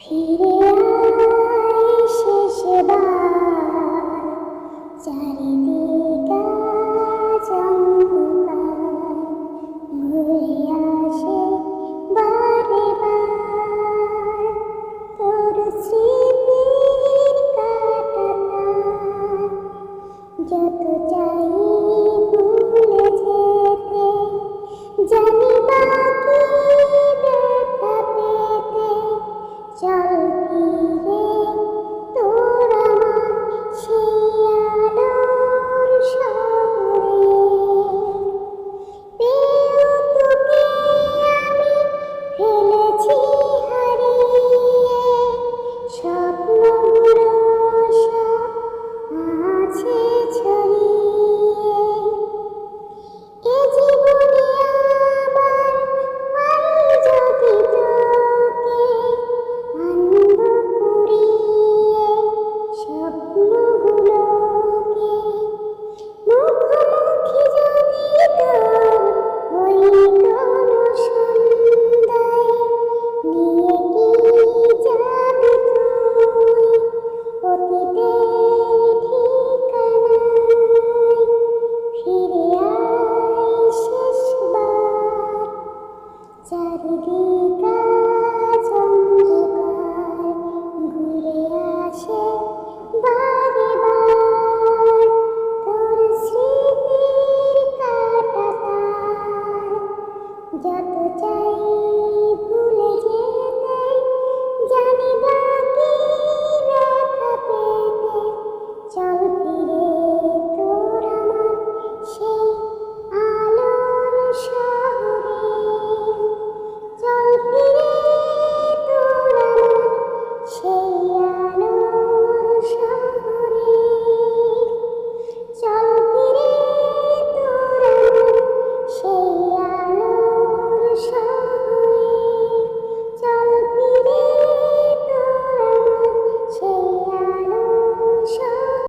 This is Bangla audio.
ফিরে আয় শেষবার চারিদিক ঘুরে আসে বারে বার তোর স্মৃতির কাটা যত চাই ভুলে যেতে, জানি Oh! चढ़ गई